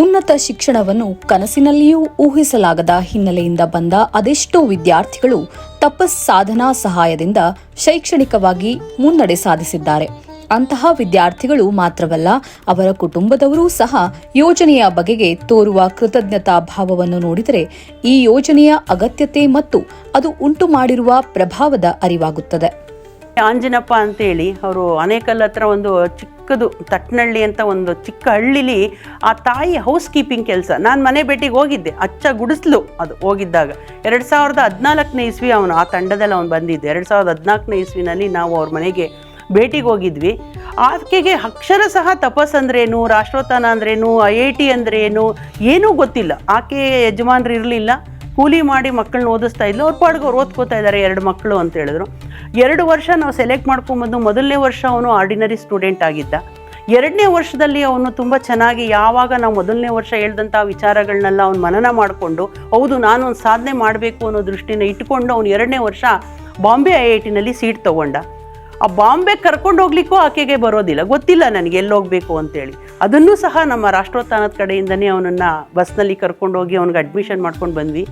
ಉನ್ನತ ಶಿಕ್ಷಣವನ್ನು ಕನಸಿನಲ್ಲಿಯೂ ಊಹಿಸಲಾಗದ ಹಿನ್ನೆಲೆಯಿಂದ ಬಂದ ಅದೆಷ್ಟೋ ವಿದ್ಯಾರ್ಥಿಗಳು ತಪಸ್ ಸಾಧನಾ ಸಹಾಯದಿಂದ ಶೈಕ್ಷಣಿಕವಾಗಿ ಮುನ್ನಡೆ ಸಾಧಿಸಿದ್ದಾರೆ. ಅಂತಹ ವಿದ್ಯಾರ್ಥಿಗಳು ಮಾತ್ರವಲ್ಲ, ಅವರ ಕುಟುಂಬದವರೂ ಸಹ ಯೋಜನೆಯ ಬಗೆಗೆ ತೋರುವ ಕೃತಜ್ಞತಾ ಭಾವವನ್ನು ನೋಡಿದರೆ ಈ ಯೋಜನೆಯ ಅಗತ್ಯತೆ ಮತ್ತು ಅದು ಉಂಟು ಮಾಡಿರುವ ಪ್ರಭಾವದ ಅರಿವಾಗುತ್ತದೆ. ಆಂಜನಪ್ಪ ಅಂತೇಳಿ, ಅವರು ಅನೇಕಲ್ ಹತ್ರ ಒಂದು ಚಿಕ್ಕದು, ತಟ್ನಳ್ಳಿ ಅಂತ ಒಂದು ಚಿಕ್ಕ ಹಳ್ಳಿಲಿ ಆ ತಾಯಿ ಹೌಸ್ ಕೀಪಿಂಗ್ ಕೆಲಸ. ನಾನು ಮನೆ ಭೇಟಿಗೆ ಹೋಗಿದ್ದೆ, ಅಚ್ಚ ಗುಡಿಸ್ಲು ಅದು ಹೋಗಿದ್ದಾಗ. ಎರಡು ಸಾವಿರದ ಹದಿನಾಲ್ಕನೇ ಇಸ್ವಿ ಅವನು, ಆ ತಂಡದಲ್ಲಿ ಅವನು ಬಂದಿದ್ದೆ. ಎರಡು ಸಾವಿರದ ಹದಿನಾಲ್ಕನೇ ಇಸ್ವಿನಲ್ಲಿ ನಾವು ಅವ್ರ ಮನೆಗೆ ಭೇಟಿಗೆ ಹೋಗಿದ್ವಿ. ಆಕೆಗೆ ಅಕ್ಷರ ಸಹ ತಪಸ್ ಅಂದ್ರೇನು, ರಾಷ್ಟ್ರೋತ್ಥಾನ ಅಂದ್ರೇನು, ಐ ಐ ಟಿ ಅಂದ್ರೇನು, ಏನೂ ಗೊತ್ತಿಲ್ಲ. ಆಕೆ ಯಜಮಾನ್ರು ಇರಲಿಲ್ಲ. ಕೂಲಿ ಮಾಡಿ ಮಕ್ಕಳನ್ನ ಓದಿಸ್ತಾ ಇದ್ಲು. ಅವ್ರ ಪಾಡ್ಗೆ ಅವ್ರು ಓದ್ಕೋತಾ ಇದ್ದಾರೆ ಎರಡು ಮಕ್ಕಳು ಅಂತ ಹೇಳಿದ್ರು. ಎರಡು ವರ್ಷ ನಾವು ಸೆಲೆಕ್ಟ್ ಮಾಡ್ಕೊಂಬಂದು ಮೊದಲನೇ ವರ್ಷ ಅವನು ಆರ್ಡಿನರಿ ಸ್ಟೂಡೆಂಟ್ ಆಗಿದ್ದ. ಎರಡನೇ ವರ್ಷದಲ್ಲಿ ಅವನು ತುಂಬ ಚೆನ್ನಾಗಿ ಯಾವಾಗ ನಾವು ಮೊದಲನೇ ವರ್ಷ ಹೇಳ್ದಂಥ ವಿಚಾರಗಳನ್ನೆಲ್ಲ ಅವನು ಮನನ ಮಾಡಿಕೊಂಡು, ಹೌದು ನಾನು ಒಂದು ಸಾಧನೆ ಮಾಡಬೇಕು ಅನ್ನೋ ದೃಷ್ಟಿನ ಇಟ್ಕೊಂಡು ಅವನು ಎರಡನೇ ವರ್ಷ ಬಾಂಬೆ ಐ ಐ ಟಿನಲ್ಲಿ ಸೀಟ್ ತೊಗೊಂಡ. ಆ ಬಾಂಬೆ ಕರ್ಕೊಂಡು ಹೋಗ್ಲಿಕ್ಕೂ ಆಕೆಗೆ ಬರೋದಿಲ್ಲ, ಗೊತ್ತಿಲ್ಲ ನನಗೆ ಎಲ್ಲಿ ಹೋಗಬೇಕು ಅಂತೇಳಿ. ಅದನ್ನು ಸಹ ನಮ್ಮ ರಾಷ್ಟ್ರೋತ್ಥಾನದ ಕಡೆಯಿಂದನೇ ಅವನನ್ನು ಬಸ್ನಲ್ಲಿ ಕರ್ಕೊಂಡು ಹೋಗಿ ಅವ್ನಿಗೆ ಅಡ್ಮಿಷನ್ ಮಾಡ್ಕೊಂಡು ಬಂದ್ವಿ.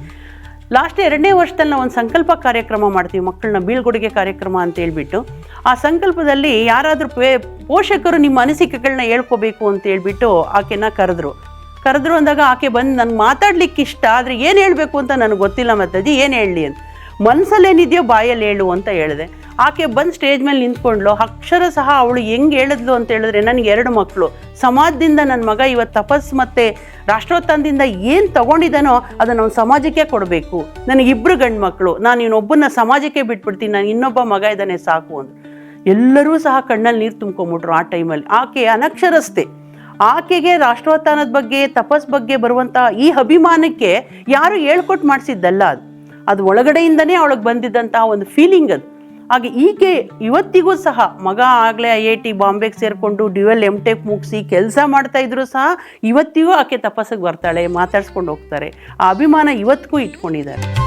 ಲಾಸ್ಟ್ ಎರಡನೇ ವರ್ಷದಲ್ಲಿ ನಾವು ಒಂದು ಸಂಕಲ್ಪ ಕಾರ್ಯಕ್ರಮ ಮಾಡ್ತೀವಿ, ಮಕ್ಕಳನ್ನ ಬೀಳ್ಕೊಡುಗೆ ಕಾರ್ಯಕ್ರಮ ಅಂತ ಹೇಳ್ಬಿಟ್ಟು. ಆ ಸಂಕಲ್ಪದಲ್ಲಿ ಯಾರಾದರೂ ಪೋಷಕರು ನಿಮ್ಮ ಅನಿಸಿಕೆಗಳನ್ನ ಹೇಳ್ಕೋಬೇಕು ಅಂತ ಹೇಳ್ಬಿಟ್ಟು ಆಕೆನ ಕರೆದ್ರು. ಕರೆದ್ರು ಅಂದಾಗ ಆಕೆ ಬಂದು, ನನಗೆ ಮಾತಾಡ್ಲಿಕ್ಕೆ ಇಷ್ಟ ಆದರೆ ಏನು ಹೇಳಬೇಕು ಅಂತ ನನಗೆ ಗೊತ್ತಿಲ್ಲ ಮತ್ತೆ ಏನು ಹೇಳಲಿ ಅಂತ. ಮನಸ್ಸಲ್ಲೇನಿದೆಯೋ ಬಾಯಲ್ಲಿ ಹೇಳು ಅಂತ ಹೇಳಿದೆ. ಆಕೆ ಬಂದು ಸ್ಟೇಜ್ ಮೇಲೆ ನಿಂತ್ಕೊಂಡ್ಲು ಅಕ್ಷರ ಸಹ ಅವಳು ಹೆಂಗೆ ಹೇಳಿದ್ಲು ಅಂತ ಹೇಳಿದ್ರೆ ನನಗೆ ಎರಡು ಮಕ್ಕಳು ಸಮಾಜದಿಂದ ನನ್ನ ಮಗ ಇವತ್ತು ತಪಸ್ ಮತ್ತು ರಾಷ್ಟ್ರೋತ್ಥಾನದಿಂದ ಏನು ತಗೊಂಡಿದ್ದಾನೋ ಅದನ್ನು ಅವ್ನು ಸಮಾಜಕ್ಕೆ ಕೊಡಬೇಕು. ನನಗಿಬ್ಬರು ಗಂಡು ಮಕ್ಕಳು ನಾನು ಇವನೊಬ್ಬನ ಸಮಾಜಕ್ಕೆ ಬಿಟ್ಬಿಡ್ತೀನಿ. ನಾನು ಇನ್ನೊಬ್ಬ ಮಗ ಇದ್ದಾನೆ ಸಾಕು ಅಂತ ಎಲ್ಲರೂ ಸಹ ಕಣ್ಣಲ್ಲಿ ನೀರು ತುಂಬ್ಕೊಂಬಿಟ್ರು ಆ ಟೈಮಲ್ಲಿ. ಆಕೆ ಅನಕ್ಷರಸ್ತೆ ಆಕೆಗೆ ರಾಷ್ಟ್ರೋತ್ಥಾನದ ಬಗ್ಗೆ, ತಪಸ್ ಬಗ್ಗೆ ಬರುವಂಥ ಈ ಅಭಿಮಾನಕ್ಕೆ ಯಾರು ಹೇಳ್ಕೊಟ್ಟು ಮಾಡಿಸಿದ್ದಲ್ಲ ಅದು. ಅದು ಒಳಗಡೆಯಿಂದನೇ ಅವಳಿಗೆ ಬಂದಿದ್ದಂತಹ ಒಂದು ಫೀಲಿಂಗ್ ಅದು. ಹಾಗೆ ಈಕೆ ಇವತ್ತಿಗೂ ಸಹ ಮಗ ಆಗಲೇ ಐ ಐ ಟಿ ಬಾಂಬೆಗೆ ಸೇರಿಕೊಂಡು ಡ್ಯುವೆಲ್ ಎಂ ಟೆಕ್ ಮುಗಿಸಿ ಕೆಲಸ ಮಾಡ್ತಾ ಇದ್ರು ಸಹ ಇವತ್ತಿಗೂ ಆಕೆ ತಪಸ್ಸಿಗೆ ಬರ್ತಾಳೆ, ಮಾತಾಡ್ಸ್ಕೊಂಡು ಹೋಗ್ತಾರೆ. ಆ ಅಭಿಮಾನ ಇವತ್ತಿಗೂ ಇಟ್ಕೊಂಡಿದ್ದಾರೆ.